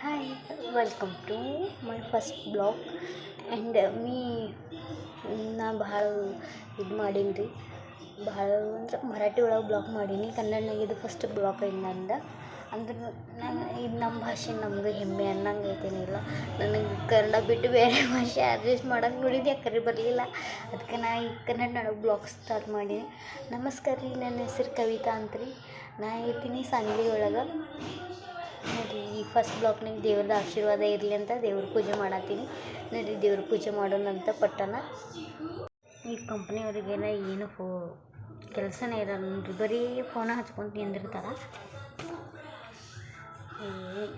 Hi welcome to my first blog and me ನಾ ಭಾಳ ಇದು ಮಾಡೀನಿ ರೀ ಭಾಳ ಅಂದ್ರೆ ಮರಾಠಿ ಒಳಗೆ ಬ್ಲಾಗ್ ಮಾಡೀನಿ. ಕನ್ನಡನಾಗ ಇದು ಫಸ್ಟ್ ಬ್ಲಾಗ್ ಐತೆ ನಂದು. ಅಂದ್ರೆ ನಾನು, ಇದು ನಮ್ಮ ಭಾಷೆ ನಮಗೆ ಹೆಮ್ಮೆ ಅನ್ನಂಗೆ ಐತೇನಿಲ್ಲ ನನಗೆ ಕನ್ನಡ ಬಿಟ್ಟು ಬೇರೆ ಭಾಷೆ ಅಡ್ಜಸ್ಟ್ ಮಾಡೋಕೆ ನೋಡಿದ್ದೆ ಬರಲಿಲ್ಲ. ಅದಕ್ಕೆ ನಾ ಈ ಕನ್ನಡದೊಳಗೆ ಬ್ಲಾಗ್ ಸ್ಟಾರ್ಟ್ ಮಾಡೀನಿ. ನಮಸ್ಕಾರ ರೀ, ನನ್ನ ಹೆಸ್ರು ಕವಿತಾ ಅಂತ ರೀ ನಾ ಇರ್ತೀನಿ ಸಂಗ್ಲಿ ಒಳಗೆ. ನೋಡಿರಿ ಈ ಫಸ್ಟ್ ಬ್ಲಾಕ್ನಾಗ ದೇವ್ರದ್ ಆಶೀರ್ವಾದ ಇರಲಿ ಅಂತ ದೇವ್ರ ಪೂಜೆ ಮಾಡತ್ತೀನಿ. ನೋಡಿರಿ ದೇವ್ರ ಪೂಜೆ ಮಾಡೋಣ ಅಂತ ಪಟ್ಟಣ. ಈ ಕಂಪ್ನಿಯವ್ರಿಗೆಲ್ಲ ಏನು ಫೋ, ಕೆಲಸನೇ ಇರಲ್ಲ ಬರೀ ಫೋನ ಹಚ್ಕೊಂಡು ನಿಂದಿರ್ತಾರೆ.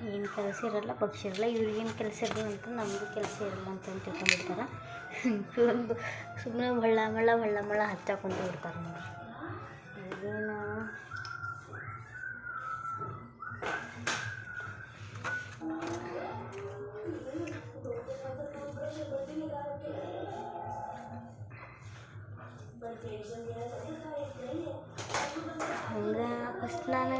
ಏನು ಕೆಲಸ ಇರಲ್ಲ, ಪಕ್ಷ ಇರಲ್ಲ ಇವ್ರಿಗೇನು ಕೆಲಸ ಇರಲ್ಲ ಅಂತ ನಮಗೂ ಕೆಲಸ ಇರಲ್ಲ ಅಂತ ತಿಳ್ಕೊಂಡಿರ್ತಾರೆ ಸುಮ್ಮನೆ ಹೊಳ್ಳ ಮಳ್ಳ ಹೊಳ್ಳ ಮಳ್ಳ ಹಚ್ಚಾಕೊಂತ ಇರ್ತಾರೆ ಏನು ಹಂಗೆ ಫಸ್ಟ್ ನಾನು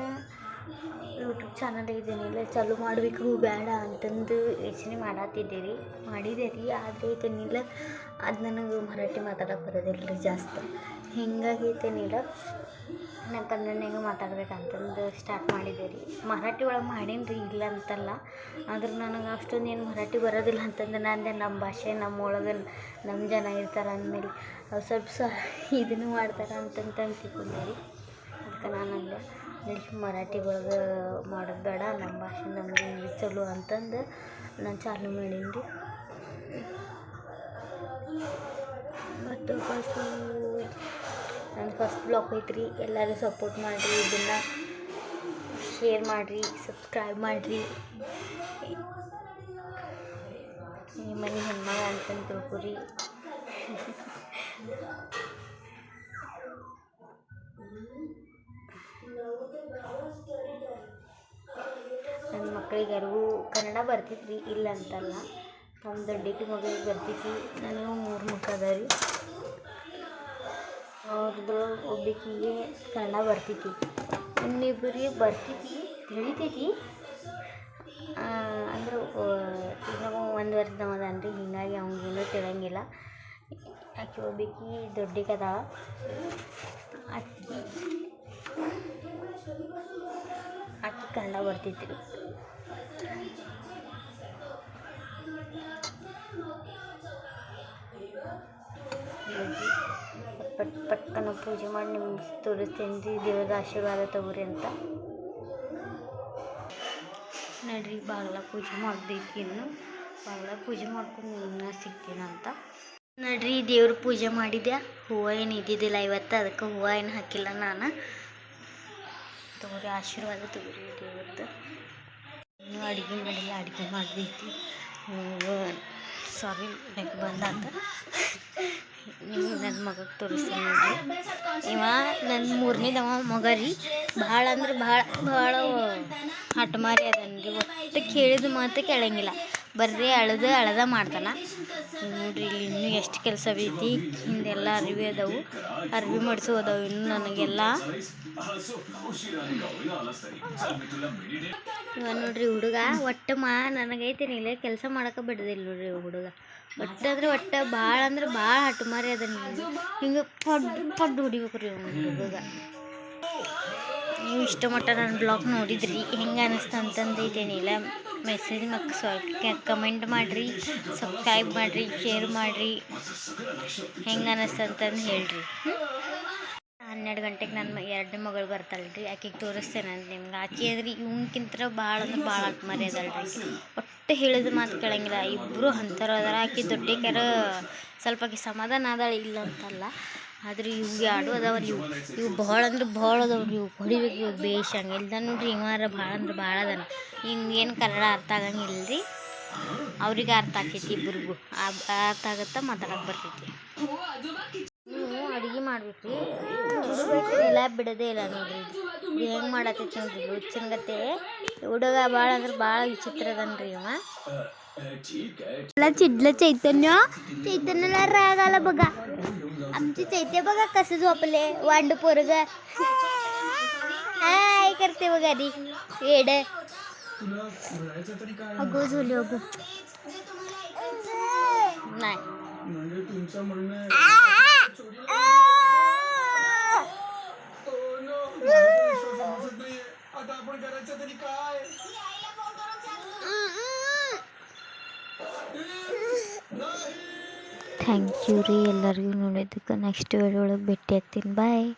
ಯೂಟ್ಯೂಬ್ ಚಾನಲ್ ಇಲ್ಲ, ಚಾಲೂ ಮಾಡಬೇಕು, ಬೇಡ ಅಂತಂದು ಯೋಚನೆ ಮಾಡತ್ತಿದ್ದೆ ರೀ ಮಾಡಿದೆ ರೀ ಆದರೆ ಇದನ್ನಿಲ್ಲ ಅದು ನನಗೆ ಮರಾಠಿ ಮಾತಾಡಕ್ಕೆ ಬರೋದಿಲ್ಲ ರೀ ಜಾಸ್ತಿ ಹಿಂಗಾಗಿ ಐತೇನಿಲ್ಲ ನಾನು ಕನ್ನಡನಾಗ ಮಾತಾಡ್ಬೇಕಂತಂದು ಸ್ಟಾರ್ಟ್ ಮಾಡಿದೆ ರೀ ಮರಾಠಿ ಒಳಗೆ ಮಾಡೀನಿ ರೀ ಇಲ್ಲ ಅಂತಲ್ಲ. ಆದ್ರೆ ನನಗೆ ಅಷ್ಟೊಂದು ಏನು ಮರಾಠಿ ಬರೋದಿಲ್ಲ ಅಂತಂದು ನಂದೆ, ನಮ್ಮ ಭಾಷೆ, ನಮ್ಮ ಒಳಗೆ, ನಮ್ಮ ಜನ ಇರ್ತಾರೆ ಅಂದಮೇಲೆ ಅವ್ರು ಸ್ವಲ್ಪ ಸ ಇದನ್ನು ಮಾಡ್ತಾರೆ ಅಂತಂತ ತಿಳ್ಕೊಂಡೆ ರೀ ಅದಕ್ಕೆ ನಾನು ಅಂದೆ ನೆಕ್ಸ್ಟ್ ಮರಾಠಿ ಒಳಗೆ ಮಾಡೋದು ಬೇಡ, ನಮ್ಮ ಭಾಷೆ ನಮಗೆ ಇಂಗ್ಲೀಷ್ ಚಲೋ ಅಂತಂದು ನಾನು ಚಾಲು ಮಾಡೀನಿ. ರೀ ಮತ್ತು ಫಸ್ಟು ನನ್ನ ಫಸ್ಟ್ ಬ್ಲಾಗ್ ಐತ್ರಿ. ಎಲ್ಲರೂ ಸಪೋರ್ಟ್ ಮಾಡಿರಿ, ಇದನ್ನು ಶೇರ್ ಮಾಡಿರಿ ಸಬ್ಸ್ಕ್ರೈಬ್ ಮಾಡಿರಿ. ನಿಮ್ಮ ಮನೆ ಹೆಣ್ಮಗ ಅಂತಂದು ತಿಳ್ಕೊರಿ. ನನ್ನ ಮಕ್ಕಳಿಗೆ ಯಾರಿಗೂ ಕನ್ನಡ ರೀ ಇಲ್ಲ ಅಂತಲ್ಲ. ನಮ್ಮ ದೊಡ್ಡಕ್ಕಿ ಮಗಳಿಗೆ ಬರ್ತೈತಿ ನನಗೂ ಮೂರು ಮಕ್ಳು ಅದ ರೀ ಅವ್ರದ್ದು ಒಬ್ಬಾಕಿಗೆ ಕನ್ನಡ ಬರ್ತೈತಿ ಇನ್ನಿಬ್ಬರಿಗೆ ಬರ್ತೈತಿ ತಿಳಿತೈತಿ. ಅಂದ್ರೆ ಈಗ ಒಂದು ವರ್ಷದವ ಅದಾನ ರೀ ಹೀಗಾಗಿ ಅವ್ನಿಗೇನು ತಿಳಂಗಿಲ್ಲ ಆಕೆ ಒಬ್ಬಾಕಿ ಆಕಿ ಆಕಿ ಕನ್ನಡ ಬರ್ತೈತಿ ರೀ ಪಟ್ ಪಟ್ಕನ ಪೂಜೆ ಮಾಡಿ ನಿಮ್ಗೆ ತೋರಿಸ್ತೀನಿ. ರೀ ದೇವ್ರದ ಆಶೀರ್ವಾದ ತಗೋರಿ ಅಂತ. ನಡ್ರಿ, ಬಾಗ್ಲ ಪೂಜೆ ಮಾಡ್ಬೇಕು ಇನ್ನು. ಬಾಗ್ಲ ಪೂಜೆ ಮಾಡ್ಕೊಂಡು ಇನ್ನ ಸಿಗ್ತೀನಿ ಅಂತ. ನಡ್ರಿ, ದೇವ್ರ ಪೂಜೆ ಮಾಡಿದ್ಯಾ? ಹೂವು ಏನು ಇದ್ದಿದ್ದಿಲ್ಲ ಇವತ್ತು, ಅದಕ್ಕೆ ಹೂವು ಏನು ಹಾಕಿಲ್ಲ ನಾನು. ತಗೋರಿ ಆಶೀರ್ವಾದ ತಗೋರಿ ದೇವ್ರದ್ದು ಇನ್ನೂ ಅಡುಗೆ ಮಾಡಿಲ್ಲ, ಅಡುಗೆ ಮಾಡಬೇಕು. ಸಾರಿ ಬೇಕು ಬಂದಾತ. ನೀವು ನನ್ನ ಮಗಗೆ ತೋರಿಸ್ತೀನಿ ಇವ ನನ್ನ ಮೂರನೇದವ ಮಗ ರೀ. ಭಾಳ ಅಂದ್ರೆ ಭಾಳ ಭಾಳ ಹಠಮಾರಿ ರೀ ಒಟ್ಟು ಕೇಳಿದ ಮಾತು ಕೇಳಂಗಿಲ್ಲ. ಬರ್ರಿ ಅಳದು ಅಳದ ಮಾಡ್ತಾನೆ. ನೋಡ್ರಿ ಇಲ್ಲಿ ಇನ್ನೂ ಎಷ್ಟು ಕೆಲಸ ಐತಿ ಹಿಂದೆಲ್ಲ ಅರಿವಿ ಅದಾವು. ಅರಿವಿ ಮಡ್ಸು ಅದಾವು ಇನ್ನು ನನಗೆಲ್ಲ. ಇವ ನೋಡ್ರಿ ಹುಡುಗ ಒಟ್ಟು ಮಾ ನನಗೈತಿ ನೀಲೇ ಕೆಲಸ ಮಾಡಕ್ಕೆ ಬಿಡೋದಿಲ್ಲ ನೋಡ್ರಿ ಹುಡುಗ. ಒಟ್ಟು ಅಂದ್ರೆ ಒಟ್ಟು ಭಾಳ ಅಂದ್ರೆ ಭಾಳ ಹಟ್ಟು ಮಾರಿ ಅದ ಹಿಂಗೆ ಪಡ್ ಪಡ್ ಹೊಡಿಬೇಕು ರೀ ಹುಡುಗ. ನೀವು ಇಷ್ಟ ಮಟ್ಟ ನನ್ನ ಬ್ಲಾಗ್ ನೋಡಿದ್ರಿ, ಹೆಂಗೆ ಅನಿಸ್ತು ಇದೇನಿಲ್ಲ. ಮೆಸೇಜ್ ಮತ್ತು ಸ್ವಲ್ಪ ಕಮೆಂಟ್ ಮಾಡಿರಿ ಸಬ್ಸ್ಕ್ರೈಬ್ ಮಾಡಿರಿ ಶೇರ್ ಮಾಡಿರಿ, ಹೆಂಗೆ ಅನಿಸ್ತು ಅಂತಂದು ಹೇಳ್ರಿ. ಹನ್ನೆರಡು ಗಂಟೆಗೆ ನನ್ನ ಎರಡನೇ ಮಗಳು ಬರ್ತಾಳೆ ರೀ ಆಕೆಗೆ ತೋರಿಸ್ತೇನೆ ಅಂತ ನಿಮ್ಗೆ. ಆಕೆ ಅಂದ್ರೆ ಇವನ್ಕಿಂತ ಭಾಳ ಅಂದ್ರೆ ಭಾಳ ಅದಾಳೆ ರೀ ಒಟ್ಟು ಹೇಳಿದ ಮಾತು ಕೇಳಂಗಿಲ್ಲ ಇಬ್ಬರು ಅಂಥವ್ರು ಅದಾರ, ಆಕೆ ದೊಡ್ಡಕ್ಯಾರ ಸ್ವಲ್ಪ ಆಕೆ ಸಮಾಧಾನ ಅದಾಳೆ ಇಲ್ಲ ಅಂತಲ್ಲ. ಆದ್ರೆ ಇವು ಎರಡು ಅದಾವ್ರಿ ಇವು ಇವು ಭಾಳ ಅಂದ್ರೆ ಭಾಳ ಅದಾವ್ರಿ ಇವು ಹೊಡಿಬೇಕು ಇವು ಬೇಷ್ ಇಲ್ದ ನೋಡ್ರಿ ಇವಾರ ಭಾಳ ಅಂದ್ರೆ ಭಾಳ ಅದಾನ. ಹಿಂಗೇನು ಕನ್ನಡ ಅರ್ಥ ಆಗಂಗಿಲ್ಲ ರೀ ಅವ್ರಿಗೆ ಅರ್ಥ ಆಕೈತಿ ಇಬ್ಬರಿಗೂ ಅರ್ಥ ಆಗತ್ತ ಮಾತಾಡಕ್ಕೆ ಬರ್ತೈತಿ. ನೀವು ಅಡುಗೆ ಮಾಡ್ಬೇಕು ಇಲ್ಲ ಬಿಡದೆ ಇಲ್ಲ ನೋಡ್ರಿ. ಹೆಂಗೆ ಮಾಡತೈತಿ ನೋಡ್ರಿ. ಹುಚ್ಚಿನಗತ್ತೆ ಹುಡುಗ ಭಾಳ ಅಂದ್ರೆ ಭಾಳ ವಿಚಿತ್ರ ಅದನ್ರಿ ಇವ. ಚಿಡ್ಲ ಚೈತನ್ಯ. ಚೈತನ್ಯ ರಾಗಲ್ಲ ಬಗ. आमचे चैत्य बघा कसं झोपले. वांड पोरग हाय करते बघा दी येड. अगो झोले अगो. नाही. तुमचं म्हणणं आता आपण करायचं तरी काय? ಥ್ಯಾಂಕ್ ಯು ರೀ ಎಲ್ಲರಿಗೂ ನೋಡಿದ್ದಕ್ಕೆ ನೆಕ್ಸ್ಟ್ ವಿಡಿಯೋ ಒಳಗೆ ಭೇಟಿ ಆಗ್ತೀನಿ. ಬಾಯ್